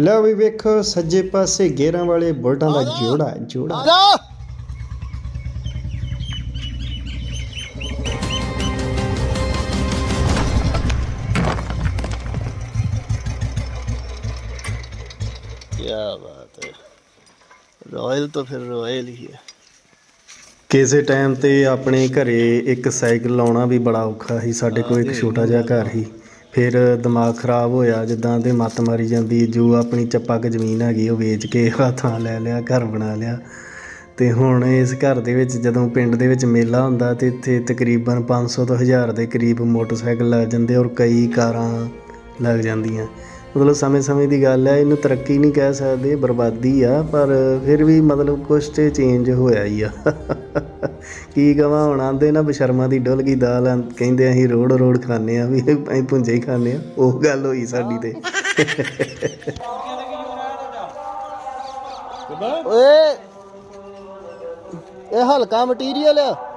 ਲਓ ਵੀ ਵੇਖੋ ਸੱਜੇ ਪਾਸੇ ਗੇਰਾਂ ਵਾਲੇ ਬੁਲਟਾਂ ਦਾ ਜੋੜਾ ਜੋੜਾ क्या बात है रॉयल तो फिर रॉयल ही है ਕਿਸੇ ਟਾਈਮ ਤੇ ਆਪਣੇ ਘਰੇ ਇੱਕ ਸਾਈਕਲ ਲਾਉਣਾ ਵੀ ਬੜਾ ਔਖਾ ਸੀ ਸਾਡੇ ਕੋਲ ਇੱਕ ਛੋਟਾ ਜਿਹਾ ਘਰ ਸੀ ਫਿਰ ਦਿਮਾਗ ਖਰਾਬ ਹੋਇਆ, ਜਿੱਦਾਂ ਅਤੇ ਮੱਤ ਮਾਰੀ ਜਾਂਦੀ ਜੋ ਆਪਣੀ ਚੱਪਾ ਕੁ ਜ਼ਮੀਨ ਹੈਗੀ, ਉਹ ਵੇਚ ਕੇ ਆਹ ਥਾਂ ਲੈ ਲਿਆ, ਘਰ ਬਣਾ ਲਿਆ। ਅਤੇ ਹੁਣ ਇਸ ਘਰ ਦੇ ਵਿੱਚ, ਜਦੋਂ ਪਿੰਡ ਦੇ ਵਿੱਚ ਮੇਲਾ ਹੁੰਦਾ ਤੇ ਇੱਥੇ ਤਕਰੀਬਨ ਪੰਜ ਸੌ ਤੋਂ ਹਜ਼ਾਰ ਦੇ ਕਰੀਬ ਮੋਟਰਸਾਈਕਲ ਲੱਗ ਜਾਂਦੇ ਔਰ ਕਈ ਕਾਰਾਂ ਲੱਗ ਜਾਂਦੀਆਂ। ਮਤਲਬ ਸਮੇਂ-ਸਮੇਂ ਦੀ ਗੱਲ ਹੈ, ਇਹਨੂੰ ਤਰੱਕੀ ਨਹੀਂ ਕਹਿ ਸਕਦੇ, ਬਰਬਾਦੀ ਆ, ਪਰ ਫਿਰ ਵੀ ਮਤਲਬ ਕੁਛ ਤੇ ਚੇਂਜ ਹੋਇਆ ਹੀ ਆ। ਕੀ ਕਵਾਂ, ਹੁਣ ਆਂਦੇ ਨਾ ਬਸ਼ਰਮਾ ਦੀ ਡੁੱਲ ਗਈ ਦਾਲ ਕਹਿੰਦੇ ਅਸੀਂ ਰੋੜ ਰੋੜ ਖਾਂਦੇ ਆ, ਵੀ ਅਸੀਂ ਪੁੰਜੇ ਹੀ ਖਾਂਦੇ ਆ। ਉਹ ਗੱਲ ਹੋਈ ਸਾਡੀ ਤੇ। ਓਏ, ਇਹ ਹਲਕਾ ਮਟੀਰੀਅਲ ਆ।